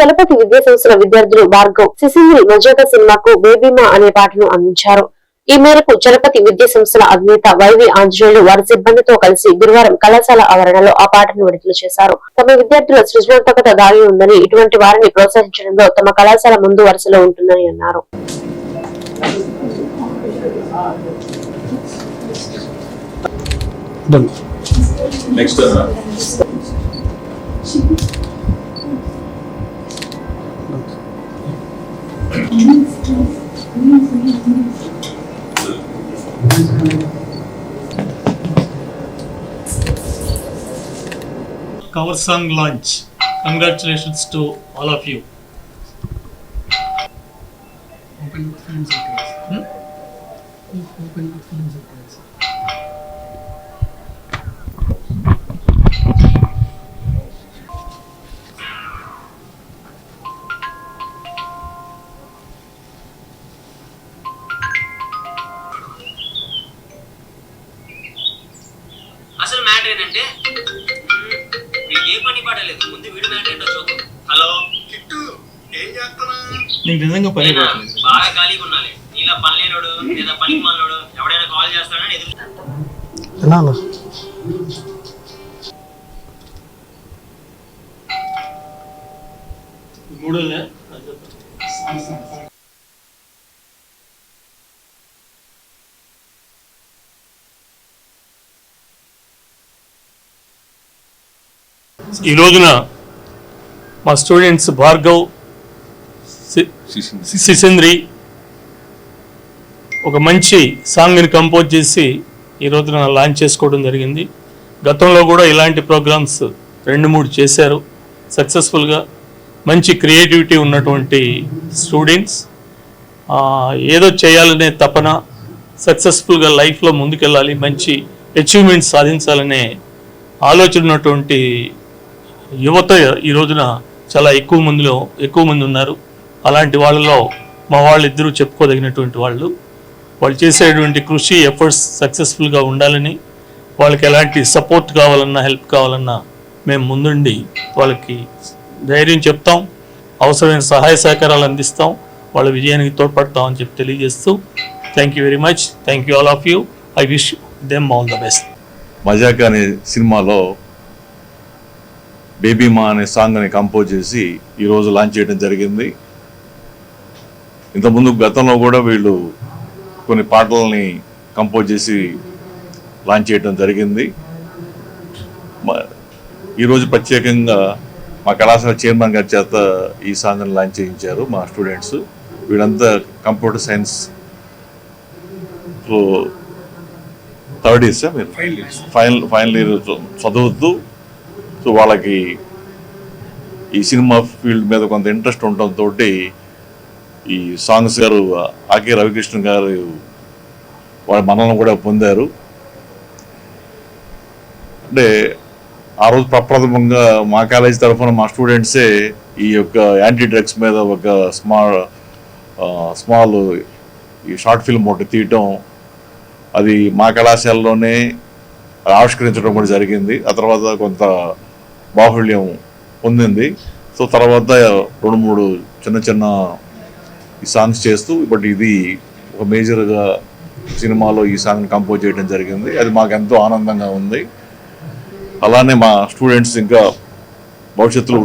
చలపతి విద్యా సంస్థల విద్యార్థులు భార్గవ్ సిసింగిల్ మజాక సినిమాకు బేబీమా అనే పాటను అందించారు. ఈ మేరకు చలపతి విద్యా సంస్థల అధినేత వైవి ఆంజనేయులు వారి సిబ్బందితో కలిసి గురువారం కళాశాల ఆవరణలో ఆ పాటను విడుదల చేశారు. తమ విద్యార్థుల సృజనాత్మకత దాగి ఉందని ఇటువంటి వారిని ప్రోత్సహించడంలో తమ కళాశాల ముందు వరుసలో ఉంటుందని అన్నారు. Next cover song launch. Congratulations to all of you. open films details. Open details. ఏంటంటే వీడు ఏ పని పడలేదు. ముందు వీడు మ్యాటర్ ఏంటో చూద్దాం. హలో. నీకు నిజంగా పని నేనా? బాగా ఖాళీగా ఉండాలి నీలా పని లేనోడు లేదా పనికి మాలోడు ఎవడైనా కాల్ చేస్తాడని ఎదురు మూడోదే ఈ రోజున మా స్టూడెంట్స్ భార్గవ్ సిసింద్రి ఒక మంచి సాంగ్ని కంపోజ్ చేసి ఈ రోజున లాంచ్ చేసుకోవడం జరిగింది. గతంలో కూడా ఇలాంటి ప్రోగ్రామ్స్ రెండు మూడు చేశారు. సక్సెస్ఫుల్గా మంచి క్రియేటివిటీ ఉన్నటువంటి స్టూడెంట్స్ ఏదో చేయాలనే తపన సక్సెస్ఫుల్గా లైఫ్లో ముందుకెళ్ళాలి మంచి అచీవ్మెంట్స్ సాధించాలనే ఆలోచన ఉన్నటువంటి యువత ఈ రోజున చాలా ఎక్కువ మందిలో ఎక్కువ మంది ఉన్నారు. అలాంటి వాళ్ళలో మా వాళ్ళిద్దరూ చెప్పుకోదగినటువంటి వాళ్ళు. వాళ్ళు చేసేటువంటి కృషి ఎఫర్ట్స్ సక్సెస్ఫుల్గా ఉండాలని వాళ్ళకి ఎలాంటి సపోర్ట్ కావాలన్నా హెల్ప్ కావాలన్నా మేము ముందుండి వాళ్ళకి ధైర్యం చెప్తాం. అవసరమైన సహాయ సహకారాలు అందిస్తాం. వాళ్ళ విజయానికి తోడ్పడతామని చెప్పి తెలియజేస్తూ thank you very much thank you all of you I wish them all the best Mazaak అనే సినిమాలో బేబీ మా అనే సాంగ్ని కంపోజ్ చేసి ఈరోజు లాంచ్ చేయడం జరిగింది. ఇంతకుముందు గతంలో కూడా వీళ్ళు కొన్ని పాటలని కంపోజ్ చేసి లాంచ్ చేయడం జరిగింది. ఈరోజు ప్రత్యేకంగా మా కళాశాల చైర్మన్ గారి చేత ఈ సాంగ్ని లాంచ్ చేయించారు మా స్టూడెంట్స్ వీళ్ళంతా కంప్యూటర్ సైన్స్ థర్డ్ ఇయర్స్ మీరు? ఫైనల్ ఫైనల్ ఇయర్ చదువుతూ సో వాళ్ళకి ఈ సినిమా ఫీల్డ్ మీద కొంత ఇంట్రెస్ట్ ఉండటంతో ఈ సాంగ్స్ గారు ఆకే రవికృష్ణ గారు వాళ్ళ మనల్ని కూడా పొందారు. అంటే ఆ రోజు ప్రప్రథమంగా మా కాలేజ్ తరఫున మా స్టూడెంట్సే ఈ యొక్క యాంటీ డ్రగ్స్ మీద ఒక స్మాల్ స్మాల్ ఈ షార్ట్ ఫిల్మ్ ఒకటి తీయటం అది మా కళాశాలలోనే ఆవిష్కరించడం కూడా జరిగింది. ఆ తర్వాత కొంత బాహుళ్యం పొందింది. సో తర్వాత రెండు మూడు చిన్న చిన్న ఈ సాంగ్స్ చేస్తూ బట్ ఇది ఒక మేజర్గా సినిమాలో ఈ సాంగ్ని కంపోజ్ చేయడం జరిగింది. అది మాకు ఎంతో ఆనందంగా ఉంది. అలానే మా స్టూడెంట్స్ ఇంకా భవిష్యత్తులో